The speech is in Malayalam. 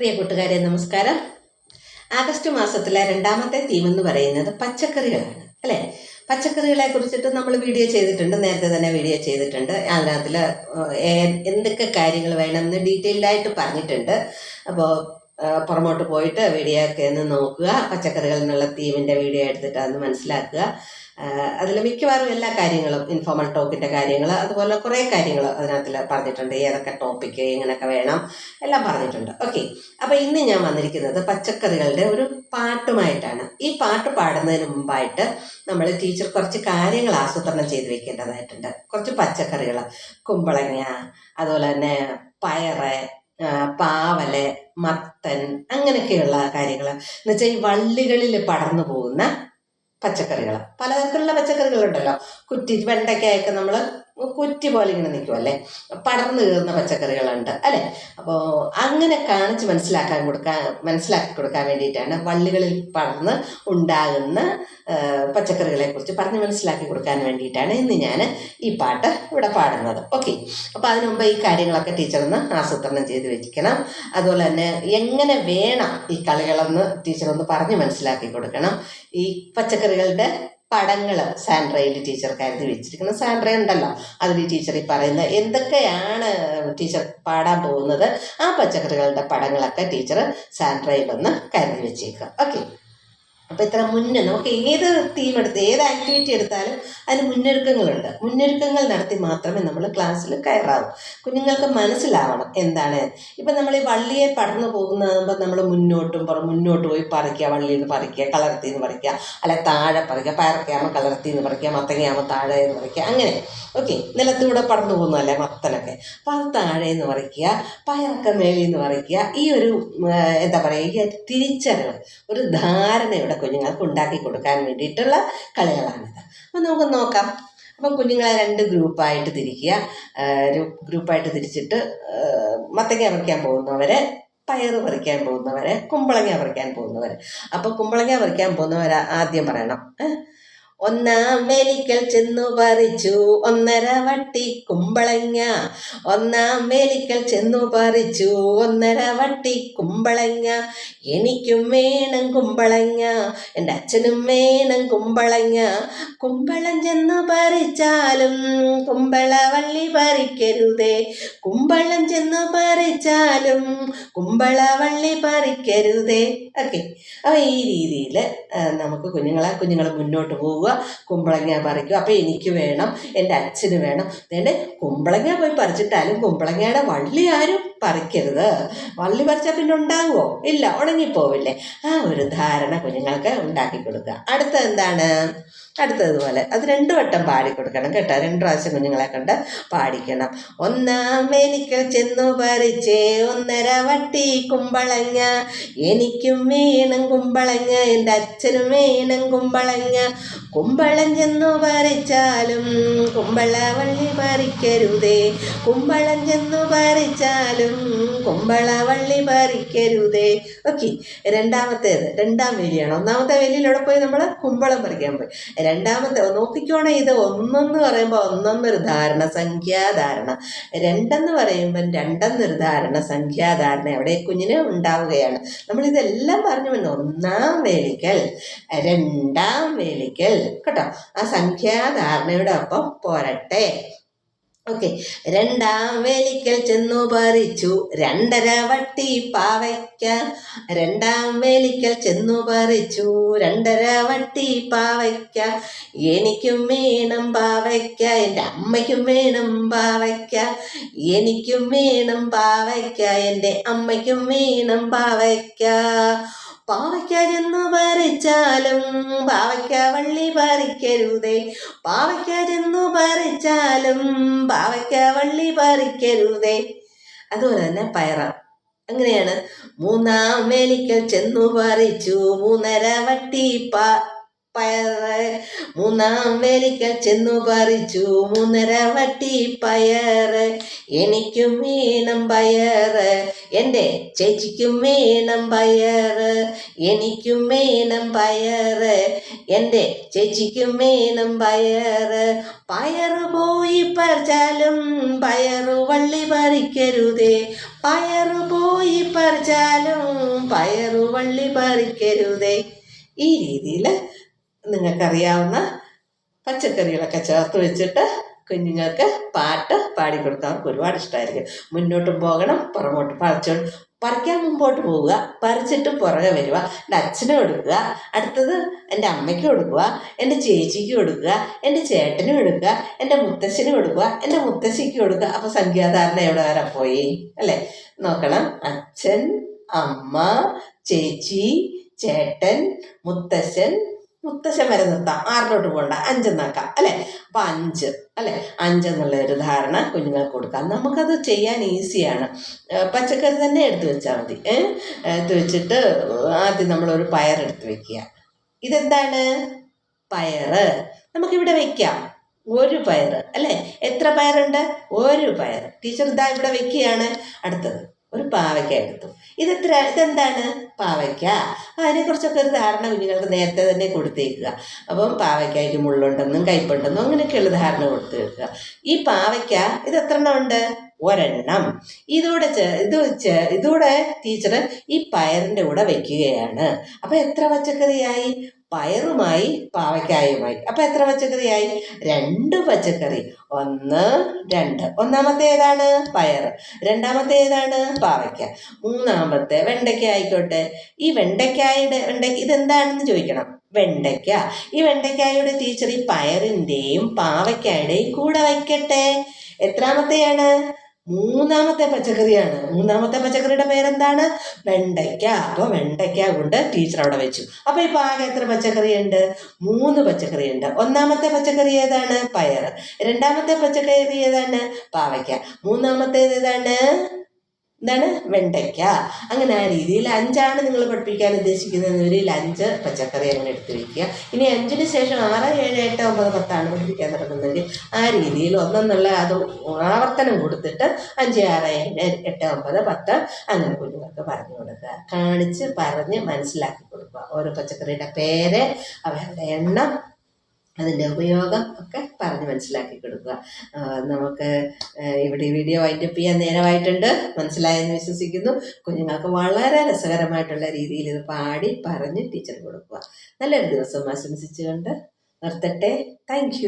പ്രിയ കൂട്ടുകാരെ നമസ്കാരം. ആഗസ്റ്റ് മാസത്തിലെ രണ്ടാമത്തെ തീം എന്ന് പറയുന്നത് പച്ചക്കറികളാണ് അല്ലേ? പച്ചക്കറികളെ കുറിച്ചിട്ട് നമ്മൾ വീഡിയോ ചെയ്തിട്ടുണ്ട് നേരത്തെ തന്നെ വീഡിയോ ചെയ്തിട്ടുണ്ട്. അതിനകത്തിൽ എന്തൊക്കെ കാര്യങ്ങൾ വേണമെന്ന് ഡീറ്റെയിൽഡായിട്ട് പറഞ്ഞിട്ടുണ്ട്. അപ്പോൾ പുറമോട്ട് പോയിട്ട് വീഡിയോ ഒക്കെ ഒന്ന് നോക്കുക. പച്ചക്കറികൾ എന്നുള്ള തീമിന്റെ വീഡിയോ എടുത്തിട്ട് അതൊന്ന് മനസ്സിലാക്കുക. അതിൽ മിക്കവാറും എല്ലാ കാര്യങ്ങളും ഇൻഫോർമൽ ടോക്കിന്റെ കാര്യങ്ങൾ അതുപോലെ കുറേ കാര്യങ്ങൾ അതിനകത്തിൽ പറഞ്ഞിട്ടുണ്ട്. ഏതൊക്കെ ടോപ്പിക്ക് എങ്ങനെയൊക്കെ വേണം എല്ലാം പറഞ്ഞിട്ടുണ്ട്. ഓക്കെ അപ്പോൾ ഇന്ന് ഞാൻ വന്നിരിക്കുന്നത് പച്ചക്കറികളുടെ ഒരു പാട്ടുമായിട്ടാണ്. ഈ പാട്ട് പാടുന്നതിന് മുമ്പായിട്ട് നമ്മൾ ടീച്ചർ കുറച്ച് കാര്യങ്ങൾ ആസൂത്രണം ചെയ്ത് വെക്കേണ്ടതായിട്ടുണ്ട്. കുറച്ച് പച്ചക്കറികൾ കുമ്പളങ്ങ അതുപോലെ തന്നെ പയറ് പാവൽ മത്തൻ അങ്ങനെയൊക്കെയുള്ള കാര്യങ്ങൾ എന്ന് വെച്ചാൽ ഈ വള്ളികളിൽ പടർന്നു പോകുന്ന പച്ചക്കറികൾ പലതരത്തിലുള്ള പച്ചക്കറികളുണ്ടല്ലോ. കുറ്റി വെണ്ടയ്ക്കയൊക്കെ നമ്മൾ കുറ്റി പോലെ ഇങ്ങനെ നിൽക്കുമല്ലേ പടർന്നു കയറുന്ന പച്ചക്കറികളുണ്ട് അല്ലേ? അപ്പോൾ അങ്ങനെ കാണിച്ച് മനസ്സിലാക്കാൻ കൊടുക്കാൻ മനസ്സിലാക്കി കൊടുക്കാൻ വേണ്ടിയിട്ടാണ് വള്ളികളിൽ പടർന്ന് ഉണ്ടാകുന്ന പച്ചക്കറികളെക്കുറിച്ച് പറഞ്ഞ് മനസ്സിലാക്കി കൊടുക്കാൻ വേണ്ടിയിട്ടാണ് ഇന്ന് ഞാൻ ഈ പാട്ട് ഇവിടെ പാടുന്നത്. ഓക്കെ. അപ്പോൾ അതിനു മുമ്പ് ഈ കാര്യങ്ങളൊക്കെ ടീച്ചറൊന്ന് ആസൂത്രണം ചെയ്ത് വെക്കണം അതുപോലെ തന്നെ എങ്ങനെ വേണം ഈ കളികളെന്ന് ടീച്ചറൊന്ന് പറഞ്ഞ് മനസ്സിലാക്കി കൊടുക്കണം. ഈ പച്ചക്കറികളുടെ പടങ്ങൾ സാൻഡ്രയിൽ ടീച്ചർ കരുതി വെച്ചിരിക്കുന്ന സാൻഡ്ര ഉണ്ടല്ലോ. അതിൽ ടീച്ചർ ഈ പറയുന്ന എന്തൊക്കെയാണ് ടീച്ചർ പാടാൻ പോകുന്നത്? ആ പച്ചക്കറികളുടെ പടങ്ങളൊക്കെ ടീച്ചർ സാൻഡ്രയിലൊന്ന് കരുതി വെച്ചേക്കുക. ഓക്കെ. അപ്പോൾ ഇത്ര മുന്നേ നമുക്ക് ഏത് തീം എടുത്ത് ഏത് ആക്ടിവിറ്റി എടുത്താലും അതിന് മുന്നൊരുക്കങ്ങളുണ്ട്. മുന്നൊരുക്കങ്ങൾ നടത്തി മാത്രമേ നമ്മൾ ക്ലാസ്സിൽ കയറാവൂ. കുഞ്ഞുങ്ങൾക്ക് മനസ്സിലാവണം എന്താണ്. ഇപ്പം നമ്മൾ ഈ വള്ളിയെ പടർന്നു പോകുന്നതാകുമ്പോൾ നമ്മൾ മുന്നോട്ടും പുറം മുന്നോട്ട് പോയി പറിക്കുക വള്ളിയിൽ നിന്ന് പറിക്കുക കളർത്തി നിന്ന് പറിക്കുക അല്ലെ താഴെ പറിക്കുക പയറക്കയാകുമ്പോൾ കളർത്തി നിന്ന് പറിക്കുക മത്തങ്ങയാകുമ്പോൾ താഴെ നിന്ന് പറിക്കുക അങ്ങനെ. ഓക്കെ നിലത്തൂടെ പടർന്നു പോകുന്നതല്ലേ മത്തനൊക്കെ. അപ്പോൾ അത് താഴെ നിന്ന് പറിക്കുക പയറൊക്കെ മേളിൽ നിന്ന് പറിക്കുക ഈ ഒരു എന്താ പറയുക തിരിച്ചറിവ് ഒരു ധാരണയുടെ കുഞ്ഞുങ്ങൾക്ക് ഉണ്ടാക്കി കൊടുക്കാൻ വേണ്ടിയിട്ടുള്ള കളികളാണിത്. അപ്പോൾ നമുക്ക് നോക്കാം. അപ്പം കുഞ്ഞുങ്ങളെ രണ്ട് ഗ്രൂപ്പായിട്ട് തിരിക്കുക. ഒരു ഗ്രൂപ്പായിട്ട് തിരിച്ചിട്ട് മത്തങ്ങ പറിക്കാൻ പോകുന്നവരെ പയർ പറിക്കാൻ പോകുന്നവരെ കുമ്പളങ്ങ പറിക്കാൻ പോകുന്നവരെ. അപ്പോൾ കുമ്പളങ്ങ പറിക്കാൻ പോകുന്നവരെ ആദ്യം പറയണം? ഒന്നാം വേലിക്കൽ ചെന്നു പറിച്ചു ഒന്നര വട്ടി കുമ്പളങ്ങ. ഒന്നാം വേലിക്കൽ ചെന്നു പറിച്ചു ഒന്നര വട്ടി കുമ്പളങ്ങ. എനിക്കും വേണം കുമ്പളങ്ങ എന്റെ അച്ഛനും വേണം കുമ്പളങ്ങ. കുമ്പളം ചെന്നു പറിച്ചാലും കുമ്പളവള്ളി പറിക്കരുതേ. കുമ്പളം ചെന്നു പറിച്ചാലും കുമ്പളവള്ളി പറിക്കരുതേ. ഓക്കെ. അപ്പോൾ ഈ രീതിയിൽ നമുക്ക് കുഞ്ഞുങ്ങളെ കുഞ്ഞുങ്ങൾ മുന്നോട്ട് പോവുക. കുമ്പളങ്ങ പറിക്കുക. അപ്പോൾ എനിക്ക് വേണം എന്റെ അച്ഛന് വേണം. അതുകൊണ്ട് കുമ്പളങ്ങ പോയി പറിച്ചിട്ടാലും കുമ്പളങ്ങയുടെ വള്ളി ആരും പറിക്കരുത്. വള്ളി പറിച്ചാൽ പിന്നെ ഉണ്ടാകുമോ ഇല്ല ഉണങ്ങിപ്പോവില്ലേ? ആ ഒരു ധാരണ കുഞ്ഞുങ്ങൾക്ക് ഉണ്ടാക്കി കൊടുക്കുക. അടുത്ത എന്താണ്? അടുത്തതുപോലെ അത് രണ്ടു വട്ടം പാടിക്കൊടുക്കണം കേട്ടോ. രണ്ട് പ്രാവശ്യം കുഞ്ഞുങ്ങളെ കണ്ട് പാടിക്കണം. ഒന്നാം എനിക്ക് ചെന്നു പറിച്ചേ ഒന്നര വട്ടി കുമ്പളങ്ങ. എനിക്കും വേണം കുമ്പളങ്ങ എന്റെ അച്ഛനും വേണം കുമ്പളങ്ങ. കുമ്പളം ചെന്നു പറിച്ചാലും കുമ്പളവള്ളി പറിക്കരുതേ. കുമ്പളം ചെന്നു പറിച്ചാലും കുമ്പളവള്ളി പറിക്കരുതേ. ഓക്കെ രണ്ടാമത്തേത് രണ്ടാം വേലിയാണ്. ഒന്നാമത്തെ വേലിയിലൂടെ പോയി നമ്മൾ കുമ്പളം പറിക്കാൻ പോയി. രണ്ടാമത്തെ നോക്കിക്കോണേ ഇത് ഒന്നെന്ന് പറയുമ്പോൾ ഒന്നൊന്നൊരു ധാരണ സംഖ്യാധാരണ. രണ്ടെന്ന് പറയുമ്പം രണ്ടെന്നൊരു ധാരണ സംഖ്യാധാരണ അവിടെ കുഞ്ഞിന് ഉണ്ടാവുകയാണ്. നമ്മളിതെല്ലാം പറഞ്ഞു വന്നു ഒന്നാം വേലിക്കൽ രണ്ടാം വേലിക്കൽ കേട്ടോ. ആ സംഖ്യാധാരണയുടെ ഒപ്പം പോരട്ടെ. ഓക്കെ. രണ്ടാം വേലിക്കൽ ചെന്നു പറിച്ചു. രണ്ടര വട്ടി പാവയ്ക്ക രണ്ടാം വേലിക്കൽ ചെന്നു പറിച്ചു. രണ്ടര വട്ടി പാവയ്ക്ക എനിക്കും വേണം പാവയ്ക്ക എന്റെ അമ്മയ്ക്കും വേണം പാവയ്ക്ക എനിക്കും വേണം പാവയ്ക്ക എന്റെ അമ്മയ്ക്കും വേണം പാവയ്ക്ക പാവയ്ക്ക ചെന്നു പറിച്ചാലും പാവയ്ക്ക വള്ളി പറിക്കരുതേ. പാവയ്ക്ക ചെന്നു പറിച്ചാലും പാവയ്ക്ക വള്ളി പറിക്കരുതേ. അതുപോലെ തന്നെ പയറ. അങ്ങനെയാണ് മൂന്നാം വേലിക്കൽ ചെന്നു പറിച്ചു. മൂന്നര വട്ടി പ പയറ് മൂന്നാം വേലിക്കൽ ചെന്നു പറിച്ചു മൂന്നര വട്ടി പയറ് എനിക്കും മീനം പയറ് എന്റെ ചേച്ചിക്കും മീനം പയറ് എനിക്കും മീനം പയറ് എന്റെ ചേച്ചിക്കും മീനം പയറ് പയറ് പോയി പറിച്ചാലും പയറു വള്ളി പറിക്കരുതേ. പയറ് പോയി പറിച്ചാലും പയറ് വള്ളി പറിക്കരുതേ. ഈ രീതിയിൽ നിങ്ങൾക്കറിയാവുന്ന പച്ചക്കറികളൊക്കെ ചേർത്ത് വെച്ചിട്ട് കുഞ്ഞുങ്ങൾക്ക് പാട്ട് പാടിക്കൊടുത്താൽ അവർക്ക് ഒരുപാട് ഇഷ്ടമായിരിക്കും മുന്നോട്ടും പോകണം പുറമോട്ട് പറിച്ചോ പറിക്കാൻ മുമ്പോട്ട് പോവുക പറിച്ചിട്ട് പുറകെ വരിക എന്റെ അച്ഛനും കൊടുക്കുക അടുത്തത് എന്റെ അമ്മയ്ക്ക് കൊടുക്കുക എന്റെ ചേച്ചിക്ക് കൊടുക്കുക എന്റെ ചേട്ടനും കൊടുക്കുക എന്റെ മുത്തശ്ശനും കൊടുക്കുക എന്റെ മുത്തശ്ശിക്ക് കൊടുക്കുക. അപ്പോൾ സംഖ്യാധാരണ എവിടെ വരെ പോയി? അല്ലേ? നോക്കണം. അച്ഛൻ അമ്മ ചേച്ചി ചേട്ടൻ മുത്തശ്ശൻ മുത്തശ്ശൻ വരെ നിർത്താം. ആറിലോട്ട് പോകണ്ട. അഞ്ചെന്നാക്കാം. അല്ലേ? അപ്പം അഞ്ച്. അല്ലേ? അഞ്ചെന്നുള്ള ഒരു ധാരണ കുഞ്ഞുങ്ങൾക്ക് കൊടുക്കാം. നമുക്കത് ചെയ്യാൻ ഈസിയാണ്. പച്ചക്കറി തന്നെ എടുത്തു വെച്ചാൽ മതി. എടുത്ത് വെച്ചിട്ട് ആദ്യം നമ്മളൊരു പയറെടുത്ത് വെക്കുക. ഇതെന്താണ്? പയറ്. നമുക്കിവിടെ വെക്കാം. ഒരു പയർ അല്ലേ? എത്ര പയറുണ്ട്? ഒരു പയർ ടീച്ചർ ഇതാ ഇവിടെ വെക്കുകയാണ്. അടുത്തത്. ഒരു പാവയ്ക്ക എടുത്തു. ഇതെത്ര ഇതെന്താണ്? പാവയ്ക്ക. അതിനെക്കുറിച്ചൊക്കെ ഒരു ധാരണ കുഞ്ഞുങ്ങൾക്ക് നേരത്തെ തന്നെ കൊടുത്തേക്കുക. അപ്പം പാവയ്ക്കായ്ക്ക് മുള്ളുണ്ടെന്നും കയ്പുണ്ടെന്നും അങ്ങനെയൊക്കെയുള്ള ധാരണ കൊടുത്തു വെക്കുക ഈ പാവയ്ക്ക ഇത് എത്ര എണ്ണം ഉണ്ട്? ഒരെണ്ണം. ഇതോടെ ഇത് ഇതോടെ ടീച്ചർ ഈ പയറിന്റെ കൂടെ വെക്കുകയാണ്. അപ്പം എത്ര പച്ചക്കറിയായി? പയറുമായി പാവയ്ക്കായുമായി. അപ്പം എത്ര പച്ചക്കറിയായി? രണ്ട് പച്ചക്കറി. ഒന്ന് രണ്ട്. ഒന്നാമത്തെ ഏതാണ്? പയർ രണ്ടാമത്തെ ഏതാണ്? പാവയ്ക്ക. മൂന്നാമത്തെ വെണ്ടയ്ക്ക ആയിക്കോട്ടെ. ഈ വെണ്ടയ്ക്കായുടെ വെണ്ട ഇതെന്താണെന്ന് ചോദിക്കണം. വെണ്ടയ്ക്ക. ഈ വെണ്ടയ്ക്കായുടെ ടീച്ചർ ഈ പയറിന്റെയും പാവയ്ക്കായുടെയും കൂടെ വയ്ക്കട്ടെ എത്രാമത്തെയാണ്? മൂന്നാമത്തെ പച്ചക്കറിയാണ്. മൂന്നാമത്തെ പച്ചക്കറിയുടെ പേരെന്താണ്? വെണ്ടയ്ക്ക. അപ്പോൾ വെണ്ടയ്ക്ക കൊണ്ട് ടീച്ചർ അവിടെ വെച്ചു. അപ്പോൾ ഇപ്പോൾ ആകെ എത്ര പച്ചക്കറിയുണ്ട്? മൂന്ന് പച്ചക്കറിയുണ്ട്. ഒന്നാമത്തെ പച്ചക്കറി ഏതാണ്? പയർ രണ്ടാമത്തെ പച്ചക്കറി ഏതാണ്? പാവയ്ക്ക. മൂന്നാമത്തേത് ഏതാണ്? എന്താണ്? വെണ്ടയ്ക്ക. അങ്ങനെ ആ രീതിയിൽ അഞ്ചാണ് നിങ്ങൾ പഠിപ്പിക്കാൻ ഉദ്ദേശിക്കുന്നത് ഒരു അഞ്ച് പച്ചക്കറി അങ്ങനെ എടുത്ത് വയ്ക്കുക ഇനി അഞ്ചിന് ശേഷം ആറ് ഏഴ് എട്ട് ഒമ്പത് പത്താണ് പഠിപ്പിക്കാൻ തുടങ്ങുന്നതെങ്കിൽ ആ രീതിയിൽ ഒന്നെന്നുള്ള അത് ആവർത്തനം കൊടുത്തിട്ട് അഞ്ച് ആറ് ഏഴ് എട്ട് ഒമ്പത് പത്ത് അങ്ങനെ കുഞ്ഞുങ്ങൾക്ക് പറഞ്ഞു കൊടുക്കുക. കാണിച്ച് പറഞ്ഞ് മനസ്സിലാക്കി കൊടുക്കുക. ഓരോ പച്ചക്കറിയുടെ പേര് അവരുടെ എണ്ണം അതിന്റെ ഉപയോഗം ഒക്കെ പറഞ്ഞ് മനസ്സിലാക്കി കൊടുക്കുക. നമുക്ക് ഇവിടെ വീഡിയോ വൈൻഡപ്പ് ചെയ്യാൻ നേരമായിട്ടുണ്ട്. മനസ്സിലായെന്ന് വിശ്വസിക്കുന്നു. കുഞ്ഞുങ്ങൾക്ക് വളരെ രസകരമായിട്ടുള്ള രീതിയിൽ ഇത് പാടി പറഞ്ഞ് ടീച്ചർ കൊടുക്കുക. നല്ലൊരു ദിവസം ആശംസിച്ചുകൊണ്ട് നിർത്തട്ടെ. താങ്ക്